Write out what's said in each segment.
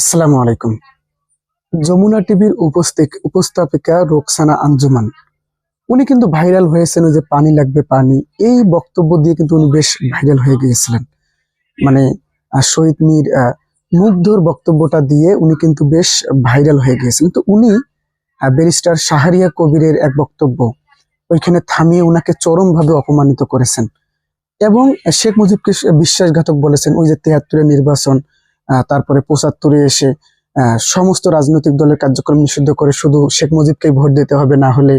আসসালামু আলাইকুম। যমুনা টিভির উপস্থিত উপস্থাপিকা রোকসানা আঞ্জুমান, উনি কিন্তু ভাইরাল হয়েছেন যে পানি লাগবে পানি, এই বক্তব্য দিয়ে কিন্তু উনি বেশ ভাইরাল হয়ে গিয়েছিলেন। মানে শহীদ মীর মুগ্ধর বক্তব্যটা দিয়ে উনি কিন্তু বেশ ভাইরাল হয়ে গিয়েছিলেন। তো উনি ব্যারিস্টার শাহরিয়া কবিরের এক বক্তব্য, ওইখানে থামিয়ে উনাকে চরমভাবে অপমানিত করেছেন। এবং শেখ মুজিবকে বিশ্বাসঘাতক বলেছেন, ওই যে তেহাত্তরের নির্বাচন তারপরে পঁচাত্তরে এসে সমস্ত রাজনৈতিক দলের কার্যক্রম নিষিদ্ধ করে শুধু শেখ মুজিবকেই ভোট দিতে হবে, না হলে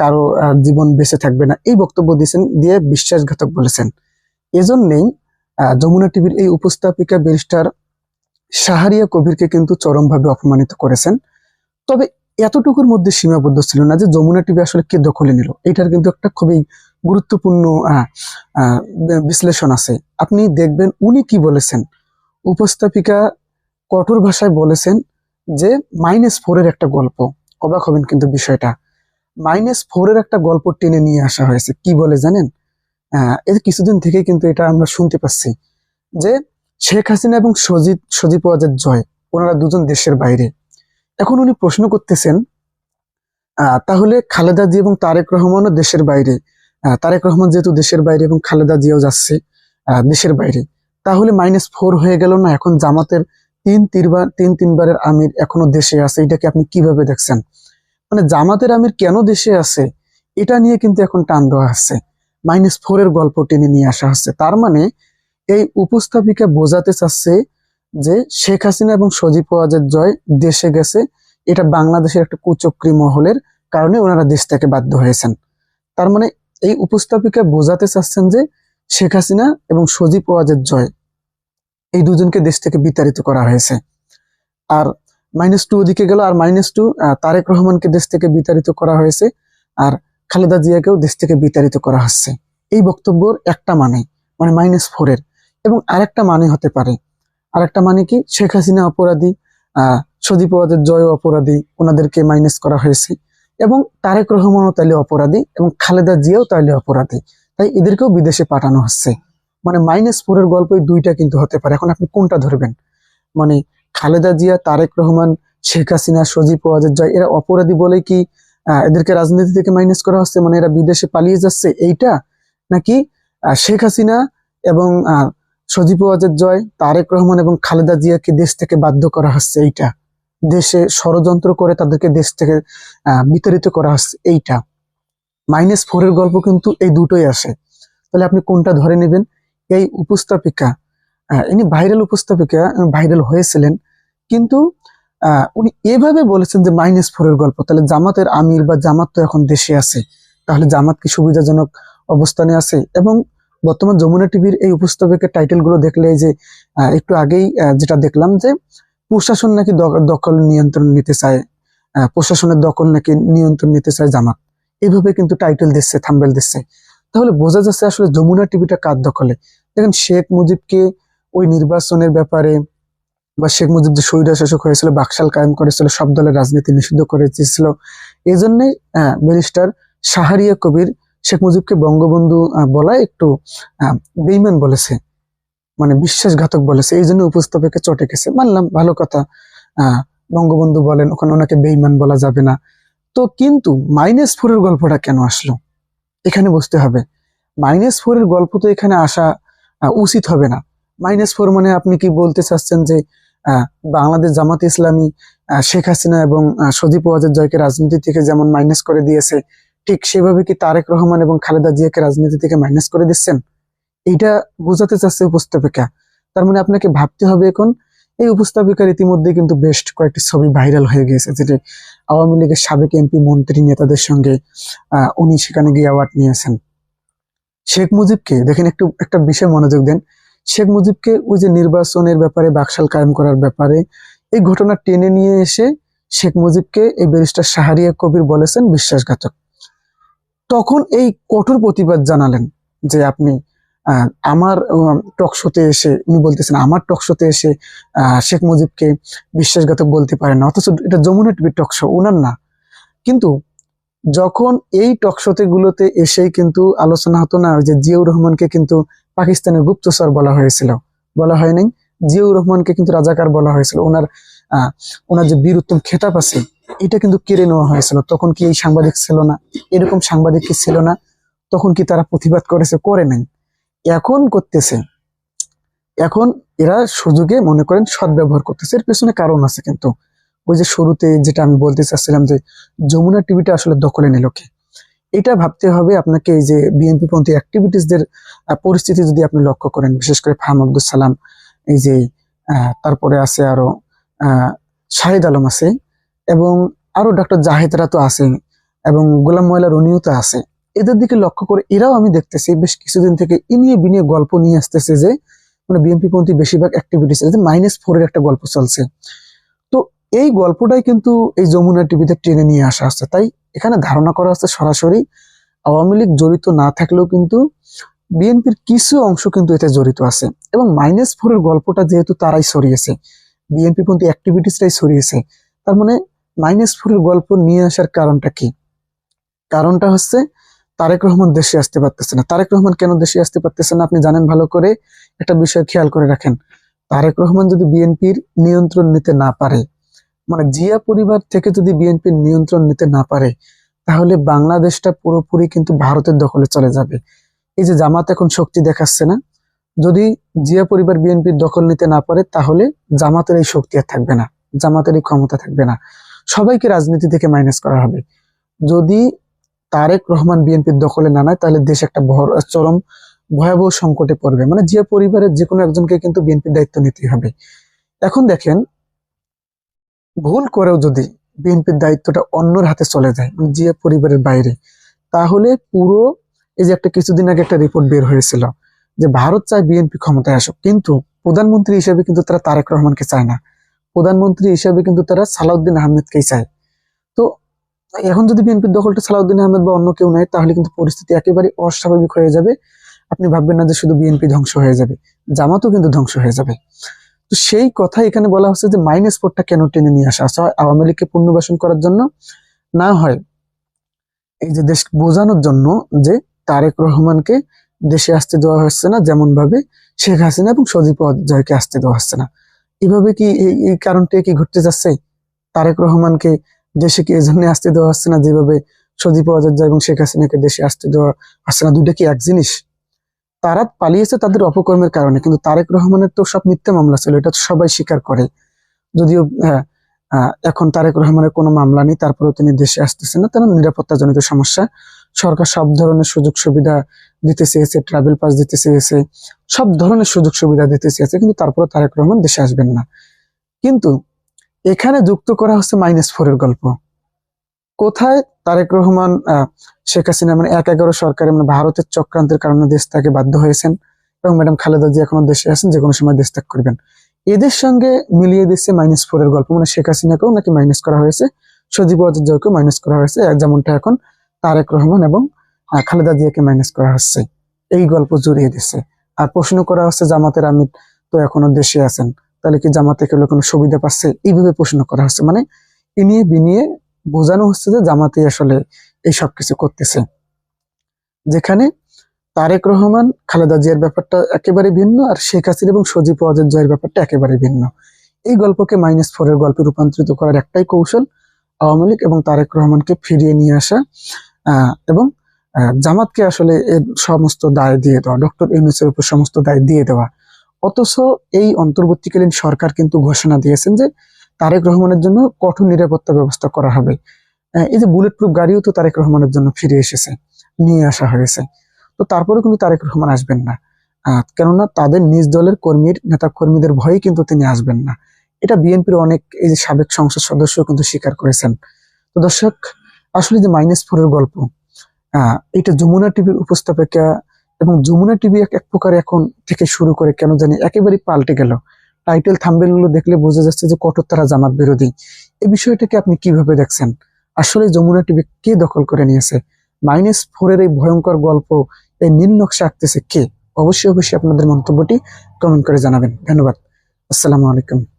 কারও জীবন বেঁচে থাকবে না। এই বক্তব্য দিয়েছেন, দিয়ে বিশ্বাসঘাতক বলেছেন। এজন্যই যমুনা টিভির এই উপস্থাপিকা ব্যারিস্টার সাহারিয়া কবিরকে কিন্তু চরমভাবে অপমানিত করেছেন। তবে এতটুকুর মধ্যে সীমাবদ্ধ ছিল না যে যমুনা টিভি আসলে কে দখলে নিল। এটার কিন্তু একটা খুবই গুরুত্বপূর্ণ বিশ্লেষণ আছে। আপনি দেখবেন উনি কি বলেছেন? উপস্থাপিকা কঠোর ভাষায় বলেছেন যে মাইনাস ফোরের একটা গল্প। অবাক হবেন কিন্তু বিষয়টা। মাইনাস ফোরের একটা গল্প টেনে নিয়ে আসা হয়েছে। কি বলে জানেন? এর কিছুদিন থেকে কিন্তু এটা আমরা শুনতে পাচ্ছি যে শেখ হাসিনা এবং সজিব সজীব ওয়াজেদ জয়, ওনারা দুজন দেশের বাইরে। এখন উনি প্রশ্ন করতেছেন তাহলে খালেদা জি এবং তারেক রহমানও দেশের বাইরে। তারেক রহমান যেহেতু দেশের বাইরে এবং খালেদা জিয়াও যাচ্ছে দেশের বাইরে। তাহলে মাইনাস ফোর হয়ে গেল না? এখন জামাতের তিন তিনবার, তিন তিনবারের আমির এখনও দেশে আছে। এটাকে আপনি কীভাবে দেখছেন? মানে জামাতের আমির কেন দেশে আছে? এটা নিয়ে কিন্তু এখন টান দেওয়া হচ্ছে মাইনাস ফোর এর গল্প টেনে নিয়ে আসা হচ্ছে। তার মানে এই উপস্থাপিকা বোঝাতে চাচ্ছে যে শেখ হাসিনা এবং সজীব ওয়াজের জয় দেশে গেছে। এটা বাংলাদেশের একটা কুচক্রী মহলের কারণে ওনারা দেশ থেকে বাধ্য হয়েছেন। তার মানে এই উপস্থাপিকা বোঝাতে চাচ্ছেন যে শেখ হাসিনা এবং সজীব ওয়াজেদ জয় এই দুজনকে দেশ থেকে বিতাড়িত করা হয়েছে। আর মাইনাস টু ওদিকে গেল, আর মাইনাস টু তারেক রহমানকে দেশ থেকে বিতাড়িত করা হয়েছে, আর খালেদা জিয়াকেও দেশ থেকে বিতাড়িত করা হচ্ছে। এই বক্তব্যর একটা মানে মানে মাইনাস ফোরের এবং আরেকটা মানে হতে পারে। আরেকটা মানে কি? শেখ হাসিনা অপরাধী, আহ, সজীব ওয়াজেদ জয় অপরাধী, ওনাদেরকে মাইনাস করা হয়েছে। এবং তারেক রহমানও তাইলে অপরাধী এবং খালেদা জিয়াও তাইলে অপরাধী। তাই এদেরকেও বিদেশে পাঠানো হচ্ছে। মানে মাইনাস ফোরের গল্প দুইটা কিন্তু হতে পারে। এখন আপনি কোনটা ধরবেন? মানে খালেদা জিয়া, তারেক রহমান, শেখ হাসিনা, সজীব ওয়াজেদ জয়, এরা অপরাধী বলে কি এদেরকে রাজনীতি থেকে মাইনাস করা হচ্ছে? মানে এরা বিদেশে পালিয়ে যাচ্ছে এইটা? নাকি শেখ হাসিনা এবং সজীব ওয়াজেদ জয়, তারেক রহমান এবং খালেদা জিয়াকে দেশ থেকে বাধ্য করা হচ্ছে এইটা? দেশে ষড়যন্ত্র করে তাদেরকে দেশ থেকে বিতাড়িত করা হচ্ছে এইটা? মাইনাস ফোরের গল্প কিন্তু এই দুটোই আসে। তাহলে আপনি কোনটা ধরে নেবেন? এই উপস্থাপিকা ইনি ভাইরাল উপস্থাপিকা ভাইরাল হয়েছিলেন, কিন্তু উনি এভাবে বলেছেন যে মাইনাস ফোরের গল্প। তাহলে জামাতের আমির বা জামাত তো এখন দেশে আছে। তাহলে জামাত কি সুবিধাজনক অবস্থানে আছে? এবং বর্তমান যমুনা টিভির এই উপস্থাপকের টাইটেলগুলো দেখলে যে একটু আগেই যেটা দেখলাম যে, প্রশাসন নাকি দখল নিয়ন্ত্রণ নিতে চায় প্রশাসনের দখল নাকি নিয়ন্ত্রণ নিতে চায় জামাত। এইভাবে কিন্তু টাইটেল দিচ্ছে থাম্বেল দিচ্ছে। তাহলে বোঝা যাচ্ছে আসলে যমুনা টিভিটা কার দখলে? দেখেন শেখ মুজিবকে ওই নির্বাচনের ব্যাপারে বা শেখ মুজিব যে স্বৈরা শাসক হয়েছিল, বাকশাল কায়েম করেছিল, সব দলের রাজনীতি নিষিদ্ধ করে দিয়েছিল এই জন্যই ব্যারিস্টার সাহারিয়া কবির শেখ মুজিবকে বঙ্গবন্ধু বলা একটু বেইমান বলেছে মানে বিশ্বাসঘাতক বলেছে। এই জন্য উপস্থাপকে চটে গেছে। মানলাম, ভালো কথা। বঙ্গবন্ধু বলেন, ওখানে ওনাকে বেইমান বলা যাবে না। তো কিন্তু মাইনাস ফোরের গল্পটা কেন আসলো? এখানে বুঝতে হবে। মাইনাস ফোরের গল্প তো এখানে আসা উচিত হবে না। মাইনাস ফোর মানে আপনি কি বলতে চাচ্ছেন যে বাংলাদেশ জামাত ইসলামী শেখ হাসিনা এবং সজীব ওয়াজেদ জয়কে রাজনীতি থেকে যেমন মাইনাস করে দিয়েছে, ঠিক সেভাবে কি তারেক রহমান এবং খালেদা জিয়াকে রাজনীতি থেকে মাইনাস করে দিচ্ছেন? এইটা বোঝাতে চাচ্ছে উপস্থাপিকা। তার মানে আপনাকে ভাবতে হবে এখন এই উপস্থাপিকার ইতিমধ্যে কিন্তু বেশ কয়েকটি ছবি ভাইরাল হয়ে গিয়েছে, যেটি আওয়ামী লীগের সাবেক এমপি, মন্ত্রী, নেতাদের সঙ্গে উনি সেখানে গিয়ে অ্যাওয়ার্ড নিয়েছেন। শেখ মুজিবকে, দেখেন একটু, একটা বিষয় মনোযোগ দেন। শেখ মুজিবকে ওই যে নির্বাচনের ব্যাপারে বাকশাল কায়েম করার ব্যাপারে এই ঘটনা টেনে নিয়ে এসে শেখ মুজিবকে এই ব্যারিস্টার শাহরিয়া কবির বলেছেন বিশ্বাসঘাতক। তখন এই কঠোর প্রতিবাদ জানালেন যে আপনি আমার টক শোতে এসে উনি বলতেছেন, আমার টক শোতে এসে শেখ মুজিবকে বিশ্বাসঘাতক বলতে পারেন না। অথচ এটা যমুনা টিভির টক শো ওনার না। কিন্তু যখন এই টক শোতে গুলোতে এসেই কিন্তু আলোচনা হতো না যে জিয়াউর রহমানকে কিন্তু পাকিস্তানের গুপ্তচর বলা হয়েছিল। বলা হয় নাই? জিয়াউর রহমানকে কিন্তু রাজাকার বলা হয়েছিল। ওনার ওনার যে বীর উত্তম খেতাব আছে, এটা কিন্তু কেড়ে নেওয়া হয়েছিল। তখন কি এই সাংবাদিক ছিল না? এরকম সাংবাদিক কি ছিল না? তখন কি তারা প্রতিবাদ করেছে? করে নাই। এখন করতেছে। এখন এরা সুযোগে মনে করেন সদ্ব্যবহার করতেছে। এর পেছনে কারণ আছে কিন্তু। ওই যে শুরুতে যেটা আমি বলতে চাচ্ছিলাম যে, যমুনা টিভিটা আসলে দখলে নিল কে? এটা ভাবতে হবে আপনাকে এই যে বিএনপি পন্থী অ্যাক্টিভিটিসদের পরিস্থিতি যদি আপনি লক্ষ্য করেন, বিশেষ করে ফাহাম আব্দুল সালাম, এই যে তারপরে আছে আরও শাহিদ আলম আছে এবং আরও ডক্টর জাহেদরা তো আছে এবং গোলাম ময়লা রনিও তো আছে। এদের দিকে লক্ষ্য করে এরাও আমি দেখতেছি, বেশ কিছুদিন থেকে ইনিয়ে বিনিয়ে গল্প নিয়ে আসতেছে যে মানে বিএনপি পন্থী বেশিরভাগ অ্যাক্টিভিটিস মাইনাস ফোরের একটা গল্প চলছে। তো এই গল্পটাই কিন্তু এই যমুনা টিভিতে টেনে নিয়ে আসা হচ্ছে। তাই এখানে ধারণা করা হচ্ছে সরাসরি আওয়ামী লীগ জড়িত না থাকলেও কিন্তু বিএনপির কিছু অংশ কিন্তু এতে জড়িত আছে। এবং মাইনাস ফোরের গল্পটা যেহেতু তারাই ছড়িয়েছে বিএনপি পন্থী অ্যাক্টিভিটিসটাই সরিয়েছে তার মানে মাইনাস ফোরের গল্প নিয়ে আসার কারণটা কি? কারণটা হচ্ছে তারেক রহমান দেশে আসতে পারতেছে না। তারেক রহমান কেন দেশে আসতে পারতেছে না? আপনি জানেন ভালো করে একটা বিষয় খেয়াল করে রাখেন। তারেক রহমান যদি বিএনপির নিয়ন্ত্রণ নিতে না পারে মানে জিয়া পরিবার থেকে যদি বিএনপির নিয়ন্ত্রণ নিতে না পারে, তাহলে বাংলাদেশটা পুরোপুরি কিন্তু ভারতের দখলে চলে যাবে। এই যে জামাত এখন শক্তি দেখাচ্ছে না। যদি জিয়া পরিবার বিএনপির দখল নিতে না পারে, তাহলে জামাতের এই শক্তি আর থাকবে না। জামাতের এই ক্ষমতা থাকবে না। সবাইকে রাজনীতি থেকে মাইনাস করা হবে। যদি তারেক রহমান বিএনপির দখলে না নেয়, তাহলে দেশ একটা চরম ভয়াবহ সংকটে পড়বে। মানে জিয়া পরিবারের যে কোনো একজনকে কিন্তু বিএনপির দায়িত্ব নিতেই হবে। এখন দেখেন, ভুল করেও যদি বিএনপির দায়িত্বটা অন্যর হাতে চলে যায় মানে জিয়া পরিবারের বাইরে, তাহলে পুরো এই যে একটা কিছুদিন আগে একটা রিপোর্ট বের হয়েছিল যে ভারত চায় বিএনপি ক্ষমতায় আসুক, কিন্তু প্রধানমন্ত্রী হিসেবে কিন্তু তারা তারেক রহমানকে চায় না। প্রধানমন্ত্রী হিসেবে কিন্তু তারা সালাউদ্দিন আহমেদকেই চায়। এখন যদি বিএনপির দখলটা সালাউদ্দিন আহমেদ বা অন্য কেউ নেয়, তাহলে কিন্তু পরিস্থিতি একেবারে অস্বাভাবিক হয়ে যাবে। আপনি ভাববেন না যে শুধু বিএনপি ধ্বংস হয়ে যাবে, জামাতও কিন্তু ধ্বংস হয়ে যাবে। তো সেই কথা এখানে বলা হচ্ছে যে মাইনাস ফোরটা কেন টেনে নিয়ে আসা? আসা হয় আওয়ামী লীগকে পুনর্বাসন করার জন্য? না হয় এই যে দেশ বোঝানোর জন্য যে তারেক রহমানকে দেশে আসতে দেওয়া হচ্ছে না যেমন ভাবে শেখ হাসিনা এবং সজীব জয়কে আসতে দেওয়া হচ্ছে না। এভাবে কি এই কারণটা কি ঘটতে যাচ্ছে? তারেক রহমানকে দেশে কি এই জন্য আসতে দেওয়া হচ্ছে না? যেভাবে সজীব জয় এবং শেখ হাসিনাকে দেশে আসতে দেওয়া হচ্ছে না দুইটা কি এক জিনিস? তারা পালিয়েছে তাদের অপকর্মের কারণে কিন্তু তারেক রহমানের তো সব মিথ্যা মামলা ছিল এটা সবাই স্বীকার করে। যদিও হ্যাঁ, এখন তারেক রহমানের কোনো মামলা নেই তারপরেও তিনি দেশে আসতেছেন না তার নিরাপত্তাজনিত সমস্যা। সরকার সব ধরনের সুযোগ সুবিধা দিতে চেয়েছে ট্রাভেল পাস দিতে চেয়েছে সব ধরনের সুযোগ সুবিধা দিতে চেয়েছে কিন্তু তারপরে তারেক রহমান দেশে আসবেন না। কিন্তু এখানে যুক্ত করা হচ্ছে মাইনাস ফোরের গল্প। কোথায়? তারেক রহমান শেখ হাসিনা মানে এক এগারো সরকারে মানে ভারতের চক্রান্তের কারণে দেশ থেকে বাধ্য হয়েছেন এবং ম্যাডাম খালেদা জি এখনও দেশে আছেন, যে কোনো সময় দেশ ত্যাগ করবেন। এদের সঙ্গে মিলিয়ে দিচ্ছে মাইনাস ফোর এর গল্প। মানে শেখ হাসিনাকেও নাকি মাইনাস করা হয়েছে, সজীব ওয়াজেদকেও মাইনাস করা হয়েছে যেমনটা এখন তারেক রহমান এবং খালেদা জিয়াকে মাইনাস করা হচ্ছে। এই গল্প জুড়িয়ে দিচ্ছে। আর প্রশ্ন করা হচ্ছে জামাতের আমির তো এখনও দেশে আছেন। তাহলে কি জামাতে কেউ কোনো সুবিধা পাচ্ছে? এইভাবে প্রশ্ন করা হচ্ছে। মানে ইনিয়ে বিনিয়ে বোঝানো হচ্ছে যে জামাতে আসলে এই সব কিছু করতেছে। যেখানে তারেক রহমান, খালেদা জিয়ার ব্যাপারটা একেবারে ভিন্ন আর শেখ হাসিনা এবং সজীব ওয়াজেদ জয়ের ব্যাপারটা একেবারে ভিন্ন। এই গল্পকে মাইনাস ফোরের গল্পে রূপান্তরিত করার একটাই কৌশল আওয়ামী লীগ এবং তারেক রহমানকে ফিরিয়ে নিয়ে আসা এবং জামাতকে আসলে এর সমস্ত দায় দিয়ে দেওয়া, ডক্টর ইউনুসের উপর সমস্ত দায় দিয়ে দেওয়া। অথচ এই অন্তর্বর্তীকালীন সরকার কিন্তু ঘোষণা দিয়েছেন যে তারেক রহমানের জন্য কঠোর নিরাপত্তা ব্যবস্থা করা হবে। এই যে বুলেট প্রুফ গাড়িও তো তারেক রহমানের জন্য ফিরে এসেছে নিয়ে আসা হয়েছে। তো তারপরে কিন্তু তারেক রহমান আসবেন না। কেননা তাদের নিজ দলের কর্মীর নেতা কর্মীদের ভয়ে কিন্তু তিনি আসবেন না। এটা বিএনপির অনেক এই যে সাবেক সংসদ সদস্য কিন্তু স্বীকার করেছেন। তো দর্শক আসলে যে মাইনাস ফোরের গল্প আহ, এটা যমুনা টিভির উপস্থাপিকা এবং যমুনা টিভি এক প্রকার এখন থেকে শুরু করে কেন জানি একেবারে পাল্টে গেল। টাইটেল থাম্বেলগুলো দেখলে বোঝা যাচ্ছে যে কঠোর তারা জামাত বিরোধী। এই বিষয়টাকে আপনি কীভাবে দেখছেন? আসলে যমুনা টিভি কে দখল করে নিয়েছে? মাইনাস ফোরের এই ভয়ঙ্কর গল্প, এই নীল নকশা আঁকতেছে কে? অবশ্যই অবশ্যই আপনাদের মন্তব্যটি কমেন্ট করে জানাবেন। ধন্যবাদ। আসসালামু আলাইকুম।